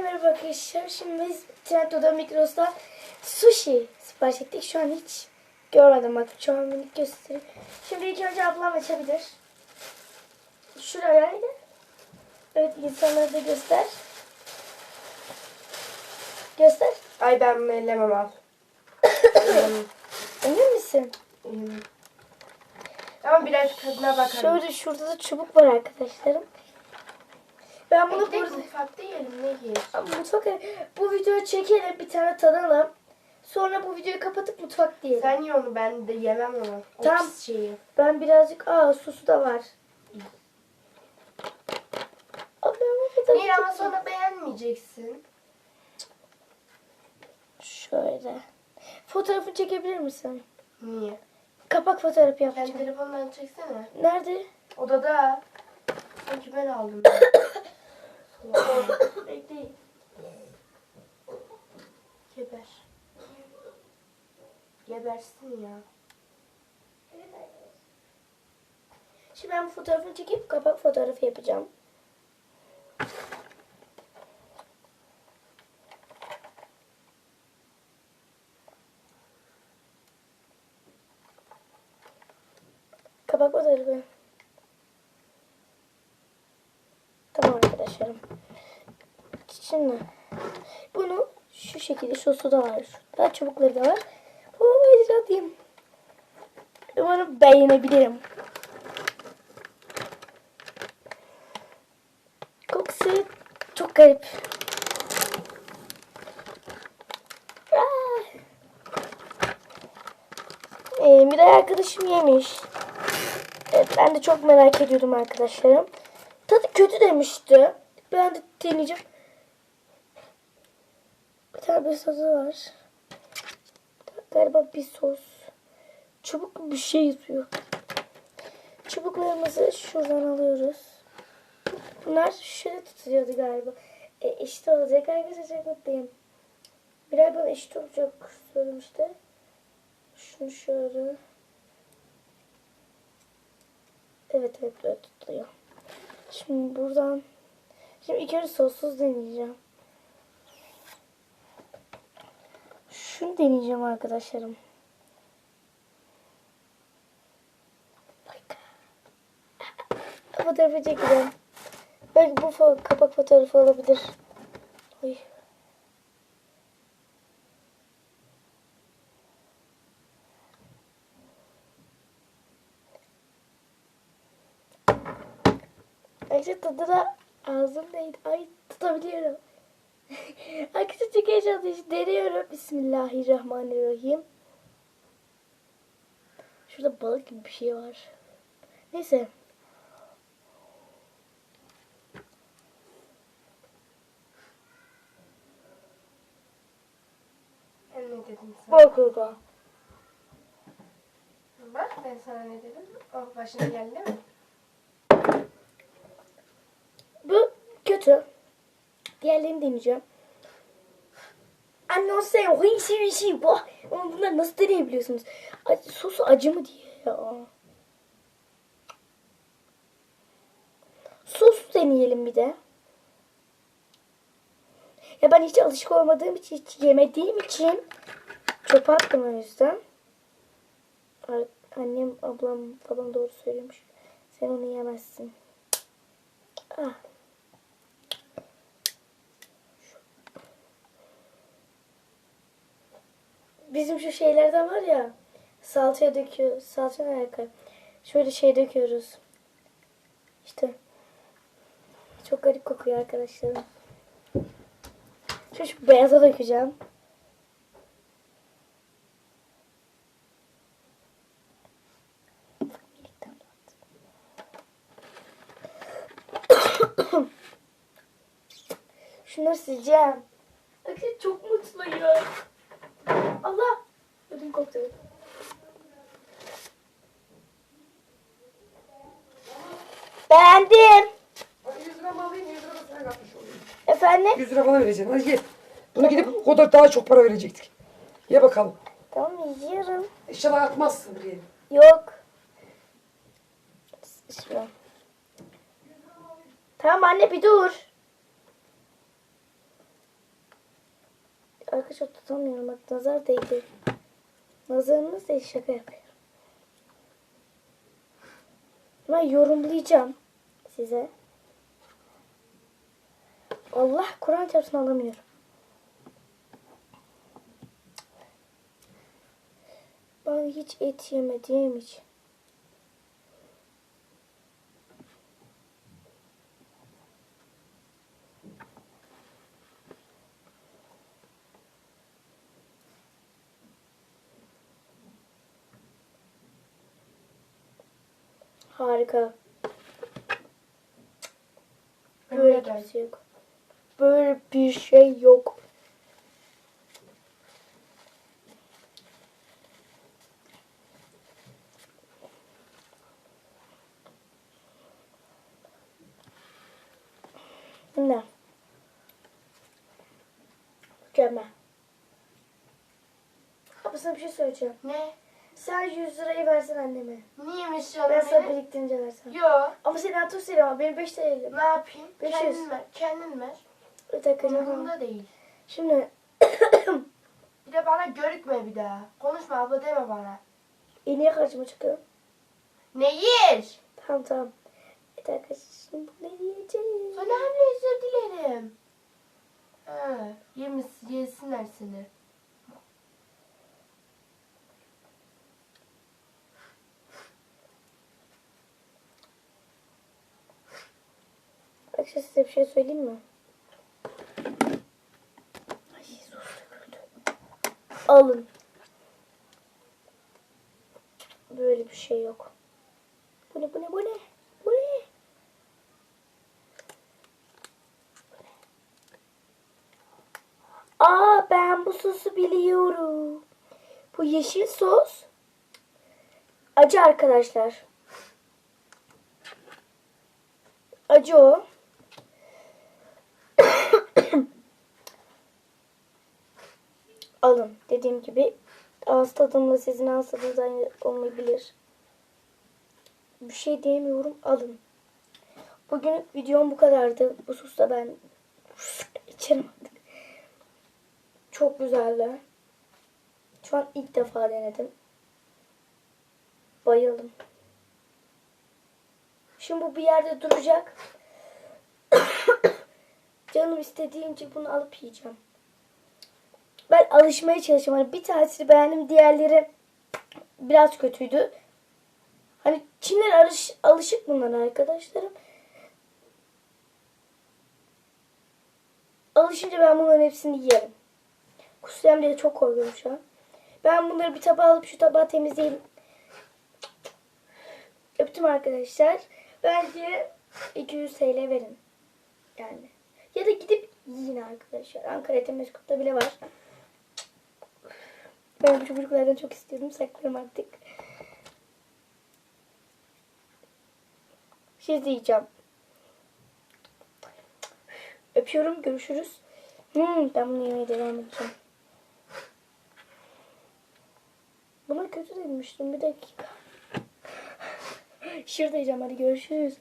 Herkese merhaba arkadaşlar. Şimdi biz Trendyol'da Migros'ta sushi sipariş ettik. Şu an hiç görmedim bak. Şu an minik göstereyim. Şimdi ilk önce ablam açabilir. Şurayaydı. Evet insanlara da göster. Göster. Ay ben ellemem al. Emin misin? Ama biraz tadına bakalım. Şöyle şurada da çubuk var arkadaşlarım. Ben bunu burada... mutfakta yiyelim ne? Ama Mutfak bu videoyu çekelim bir tane tadalım. Sonra bu videoyu kapatıp mutfak diyelim. Sen ye onu ben de yemem onu. O pis şeyi. Ben birazcık aa sosu da var. Aa, ben bu kadar Niye ama sonra beğenmeyeceksin. Şöyle. Fotoğrafını çekebilir misin? Niye? Kapak fotoğrafı Kendi yapacağım. telefondan çeksene. Nerede? Odada. Sanki ben aldım. Bekleyin. Geber. Gebersin ya. Şimdi ben bu fotoğrafını çekip kapak fotoğrafı yapacağım. Kapak fotoğrafı. Arkadaşlarım. Şimdi bunu şu şekilde sosu da var. Daha çubukları da var. Bu atayım. Umarım beğenebilirim. Kokusu çok garip. Ah! Ee, Miray arkadaşım yemiş. Evet, ben de çok merak ediyordum arkadaşlarım. Tadı kötü demişti. Ben de deneyeceğim. Bir tane bir sosu var. Galiba bir sos. Çubuk bir şey yazıyor. Çubuklarımızı şuradan alıyoruz. Bunlar şöyle tutuyordu galiba. E, eşit olacak arkadaşlar çok mutluyum. Birer bana eşit olacak söylemişti. Şunu şöyle. Evet evet böyle tutuyor. Şimdi buradan Şimdi ilk önce sossuz deneyeceğim. Şunu deneyeceğim arkadaşlarım. Fotoğrafı çekeceğim. Belki bu fo- kapak fotoğrafı olabilir. Oy. Ayşe tadı da ağzımdaydı. Ay tutabiliyorum. Arkadaşlar çok heyecanlıyım. Deniyorum. Bismillahirrahmanirrahim. Şurada balık gibi bir şey var. Neyse. Ne dedim sana? Bak. Bak ben sana ne dedim? Oh başına geldi mi? Bu kötü. Diğerlerini deneyeceğim. O iyi bir şey bu. Ama bunları nasıl deneyebiliyorsunuz? Acı, sosu acı mı diye ya. Sos deneyelim bir de. Ya ben hiç alışık olmadığım için, hiç yemediğim için çöpe attım o yüzden. Annem, ablam falan doğru söylemiş. Sen onu yemezsin. Ah. Bizim şu şeylerden var ya salçaya döküyor. Salça ne alaka? Şöyle şey döküyoruz. İşte. Çok garip kokuyor arkadaşlarım. Şu, şu beyaza dökeceğim. Şunları sileceğim. Arkadaşlar çok mutluyum. Allah! Ödüm koptu. Beğendim. 100 lira mı alayım 100 lira da sana katmış olayım. Efendim? 100 lira bana vereceksin. Hadi ye. Bunu gidip o kadar daha çok para verecektik. Ye bakalım. Tamam yiyorum. İnşallah atmazsın buraya. Yok. Bismillah. Tamam anne bir dur. Arkadaşlar tutamıyorum. Bak nazar değdi. Nazarınız değil şaka yapıyorum. Ben yorumlayacağım size. Allah Kur'an çarpsın alamıyorum. Ben hiç et yemediğim için. Harika. Böyle bir şey yok. Böyle bir şey yok. Ne? Mükemmel. Abi sana bir şey söyleyeceğim. Ne? Sen 100 lirayı versen anneme. Niyeymiş Ben canım sana benim? biriktirince versen. Yo. Ama senin altın söyleyeyim ama benim 5 TL'lim. Ne yapayım? 500. Kendin ver. Kendin ver. Bir dakika canım. Umurumda değil. Şimdi Bir de bana görükme bir daha. Konuşma abla deme bana. e, niye karşıma çıkıyor? Ne yer? Tamam tamam. Bir dakika şimdi bu ne diyeceğim? Sana anne özür dilerim. Ha, yemiş, yesinler seni. Arkadaşlar size bir şey söyleyeyim mi? Ay. Alın. Böyle bir şey yok. Bu ne bu ne bu ne? Bu ne? Aa ben bu sosu biliyorum. Bu yeşil sos. Acı arkadaşlar. Acı o. Alın. Dediğim gibi ağız tadımla sizin ağız tadınız aynı olmayabilir. Bir şey diyemiyorum. Alın. Bugün videom bu kadardı. Bu sosta ben içerim artık. Çok güzeldi. Şu an ilk defa denedim. Bayıldım. Şimdi bu bir yerde duracak. Canım istediğince bunu alıp yiyeceğim. Ben alışmaya çalışıyorum. Hani bir tanesini beğendim, diğerleri biraz kötüydü. Hani Çinler alış, alışık bunlara arkadaşlarım. Alışınca ben bunların hepsini yerim. Kusacağım diye çok korkuyorum şu an. Ben bunları bir tabağa alıp şu tabağı temizleyeyim. Öptüm arkadaşlar. Bence 200 TL verin. Yani. Ya da gidip yiyin arkadaşlar. Ankara Temeskut'ta bile var. Ben bu çocuklardan çok istiyorum. Saklarım artık. Bir şey diyeceğim. Öpüyorum. Görüşürüz. Hmm, ben bunu yemeye devam edeceğim. Buna kötü demiştim. Bir dakika. Şurada yiyeceğim. Hadi görüşürüz.